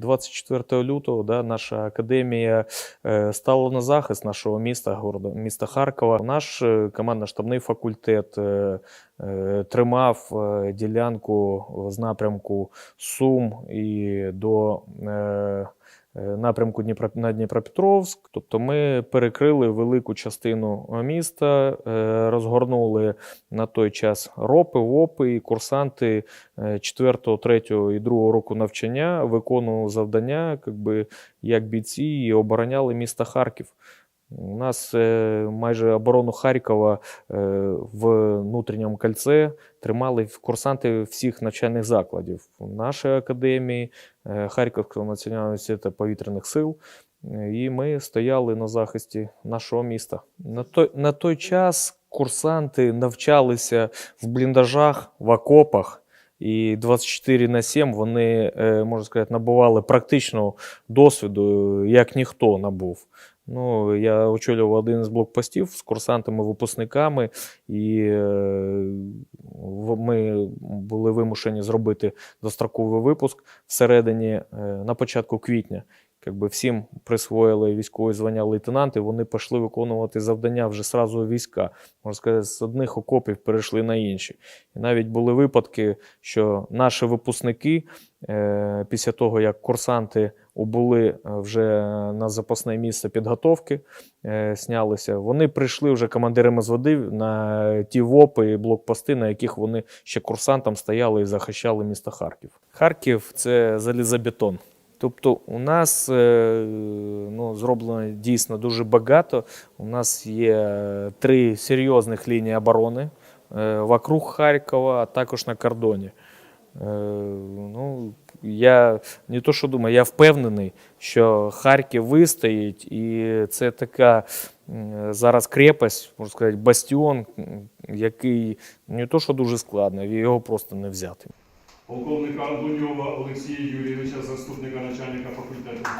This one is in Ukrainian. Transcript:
24 лютого да, наша академія е, стала на захист нашого міста, города, міста Харкова. Наш е, командно-штабний факультет е, е, тримав ділянку з напрямку Сум і до напрямку Дніпро, на Дніпропетровськ. Тобто ми перекрили велику частину міста, е, розгорнули на той час ропи, опи і курсанти 4, 3 і 2 року навчання виконували завдання, якби, як бійці, і обороняли місто Харків. У нас е, майже оборону Харкова е, в внутрішньому кольце тримали курсанти всіх навчальних закладів нашої академії, е, Харківського національного університету повітряних сил. І ми стояли на захисті нашого міста. На той, на той час курсанти навчалися в бліндажах, в окопах. І 24 на 7 вони, е, можна сказати, набували практичного досвіду, як ніхто набув. Ну, я очолював один з блокпостів з курсантами-випускниками, і е, ми були вимушені зробити достроковий випуск всередині е, на початку квітня. Якби всім присвоїли військові звання лейтенанти, вони пішли виконувати завдання вже сразу війська. Можна сказати, з одних окопів перейшли на інші. І навіть були випадки, що наші випускники, е, після того як курсанти убули е, вже на запасне місце підготовки, е, снялися, вони прийшли вже командирами з води на ті ВОПи і блокпости, на яких вони ще курсантам стояли і захищали місто Харків. Харків це залізобетон. Тобто у нас е, ну, зроблено дійсно дуже багато. У нас є три серйозних лінії оборони вокруг Харкова, а також на кордоні. Е, Ну, я не то, що думаю, я впевнений, що Харків вистоїть, і це така зараз крепость, можна сказати, бастіон, який не то, що дуже складно, його просто не взяти. полковника Дуньова Олексія Юрійовича, заступника начальника факультету.